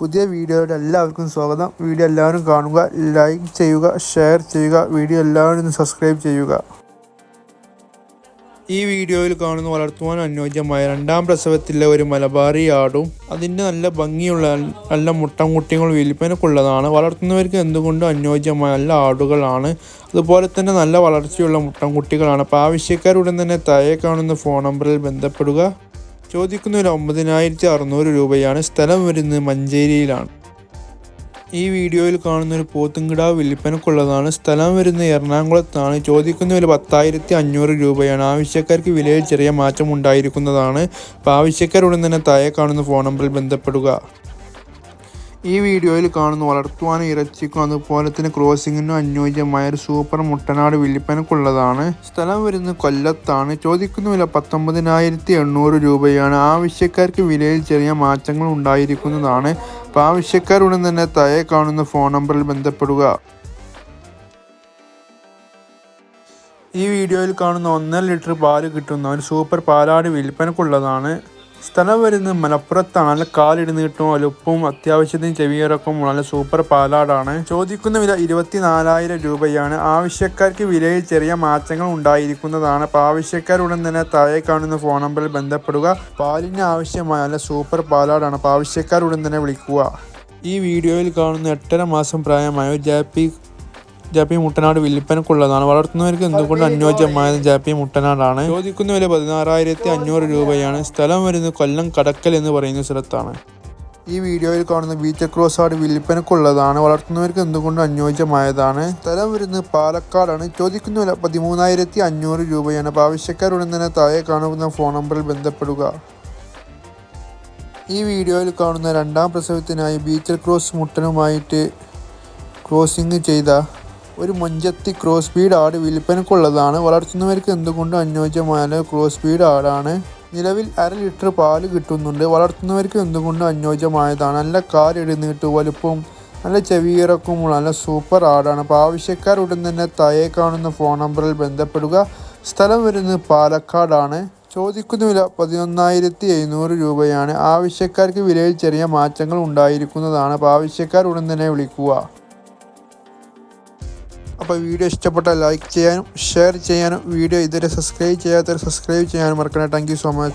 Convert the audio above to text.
പുതിയ വീഡിയോയുടെ എല്ലാവർക്കും സ്വാഗതം. വീഡിയോ എല്ലാവരും കാണുക ലൈക്ക് ചെയ്യുക ഷെയർ ചെയ്യുക വീഡിയോ എല്ലാവരും സബ്സ്ക്രൈബ് ചെയ്യുക. ഈ വീഡിയോയിൽ കാണുന്ന വളർത്തുവാൻ അനുയോജ്യമായ രണ്ടാം പ്രസവത്തിലെ ഒരു മലബാറി ആടും അതിന്റെ നല്ല ഭംഗിയുള്ള നല്ല മുട്ടൻകുട്ടികൾ വിൽപ്പനക്കുള്ളതാണ്. വളർത്തുന്നവർക്ക് എന്തുകൊണ്ടും അനുയോജ്യമായ നല്ല ആടുകളാണ്? അതുപോലെ തന്നെ നല്ല വളർച്ചയുള്ള മുട്ടൻകുട്ടികളാണ്. അപ്പോൾ ആവശ്യക്കാരുടൻ തന്നെ താഴെ കാണുന്ന ഫോൺ നമ്പറിൽ ബന്ധപ്പെടുക. ചോദിക്കുന്ന ഒരു ഒമ്പതിനായിരത്തി അറുന്നൂറ് രൂപയാണ് സ്ഥലം വരുന്നത് മഞ്ചേരിയിലാണ്. ഈ വീഡിയോയിൽ കാണുന്ന ഒരു പോത്തുംകിടാവ് വിൽപ്പനക്കുള്ളതാണ് സ്ഥലം വരുന്ന എറണാകുളത്താണ്. ചോദിക്കുന്ന ഒരു പത്തായിരത്തി അഞ്ഞൂറ് രൂപയാണ്. ആവശ്യക്കാർക്ക് വിലയിൽ ചെറിയ മാറ്റം ഉണ്ടായിരിക്കുന്നതാണ്. അപ്പോൾ ആവശ്യക്കാരുടൻ തന്നെ താഴെ കാണുന്ന ഫോൺ നമ്പറിൽ ബന്ധപ്പെടുക. ഈ വീഡിയോയിൽ കാണുന്ന വളർത്തുവാനും ഇറച്ചിക്കും അതുപോലെ തന്നെ ക്രോസിങ്ങിനും അനുയോജ്യമായ ഒരു സൂപ്പർ മുട്ടനാട് വില്ലിപ്പനക്കുള്ളതാണ്. സ്ഥലം വരുന്നത് കൊല്ലത്താണ്. ചോദിക്കുന്ന വില പത്തൊമ്പതിനായിരത്തി എണ്ണൂറ് രൂപയാണ്. ആവശ്യക്കാർക്ക് വിലയിൽ ചെറിയ മാറ്റങ്ങൾ ഉണ്ടായിരിക്കുന്നതാണ്. അപ്പോൾ ആവശ്യക്കാരുടൻ തന്നെ തയെ കാണുന്ന ഫോൺ നമ്പറിൽ ബന്ധപ്പെടുക. ഈ വീഡിയോയിൽ കാണുന്ന ഒന്നര ലിറ്റർ പാൽ കിട്ടുന്ന ഒരു സൂപ്പർ പാലാട് വിൽപ്പനക്കുള്ളതാണ് സ്ഥലം വരുന്നത് മലപ്പുറത്താണ് നല്ല കാലിടുന്ന് കിട്ടും അത്യാവശ്യത്തിന് ചെവിയിറക്കും നല്ല സൂപ്പർ പാലാടാണ്. ചോദിക്കുന്ന വില ഇരുപത്തി നാലായിരം രൂപയാണ്. ആവശ്യക്കാർക്ക് വിലയിൽ ചെറിയ മാറ്റങ്ങൾ ഉണ്ടായിരിക്കുന്നതാണ്. അപ്പോൾ ആവശ്യക്കാരുടൻ തന്നെ താഴെ കാണുന്ന ഫോൺ നമ്പറിൽ ബന്ധപ്പെടുക. പാലിന് ആവശ്യമായ നല്ല സൂപ്പർ പാലാടാണ്. അപ്പോൾ ആവശ്യക്കാരുടൻ തന്നെ വിളിക്കുക. ഈ വീഡിയോയിൽ കാണുന്ന എട്ടര മാസം പ്രായമായ ജാപ്പി ജാപ്പി മുട്ടനാട് വിൽപ്പനക്കുള്ളതാണ് വളർത്തുന്നവർക്ക് എന്തുകൊണ്ട് അനുയോജ്യമായത് ജാപ്പി മുട്ടനാടാണ്? ചോദിക്കുന്ന വില പതിനാറായിരത്തി അഞ്ഞൂറ് രൂപയാണ്. സ്ഥലം വരുന്നത് കൊല്ലം കടക്കൽ എന്ന് പറയുന്ന സ്ഥലത്താണ്. ഈ വീഡിയോയിൽ കാണുന്ന ബീച്ച് ക്രോസ് ആട് വിൽപ്പനക്കുള്ളതാണ് വളർത്തുന്നവർക്ക് എന്തുകൊണ്ട് അനുയോജ്യമായതാണ്? സ്ഥലം വരുന്നത് പാലക്കാടാണ്. ചോദിക്കുന്ന വില പതിമൂന്നായിരത്തി അഞ്ഞൂറ് രൂപയാണ്. അപ്പോൾ ആവശ്യക്കാരുടൻ തന്നെ താഴെ കാണുന്ന ഫോൺ നമ്പറിൽ ബന്ധപ്പെടുക. ഈ വീഡിയോയിൽ കാണുന്ന രണ്ടാം പ്രസവത്തിനായി ബീച്ചൽ ക്രോസ് മുട്ടനുമായിട്ട് ക്രോസിംഗ് ചെയ്ത ഒരു മുഞ്ചത്തി ക്രോസ് ബീഡ് ആട് വിൽപ്പനക്കുള്ളതാണ്. വളർത്തുന്നവർക്ക് എന്തുകൊണ്ടും അനുയോജ്യമായ ക്രോസ് ബീഡ് ആടാണ്? നിലവിൽ അര ലിറ്റർ പാൽ കിട്ടുന്നുണ്ട്. വളർത്തുന്നവർക്ക് എന്തുകൊണ്ടും അനുയോജ്യമായതാണ്? നല്ല കാലിടുന്നിട്ട് വലുപ്പവും നല്ല ചെവിയിറക്കുമുള്ള നല്ല സൂപ്പർ ആടാണ്. അപ്പോൾ ആവശ്യക്കാർ ഉടൻ തന്നെ തയെ കാണുന്ന ഫോൺ നമ്പറിൽ ബന്ധപ്പെടുക. സ്ഥലം വരുന്നത് പാലക്കാടാണ്. ചോദിക്കുന്ന വില പതിനൊന്നായിരത്തി എഴുന്നൂറ് രൂപയാണ്. ആവശ്യക്കാർക്ക് വിലയിൽ ചെറിയ മാറ്റങ്ങൾ ഉണ്ടായിരിക്കുന്നതാണ്. അപ്പോൾ ആവശ്യക്കാർ ഉടൻ തന്നെ വിളിക്കുക. അപ്പോൾ വീഡിയോ ഇഷ്ടപ്പെട്ടാൽ ലൈക്ക് ചെയ്യാനും ഷെയർ ചെയ്യാനും വീഡിയോ ഇതുവരെ സബ്സ്ക്രൈബ് ചെയ്യാത്തവർ സബ്സ്ക്രൈബ് ചെയ്യാനും മറക്കണം താങ്ക് സോ മച്ച്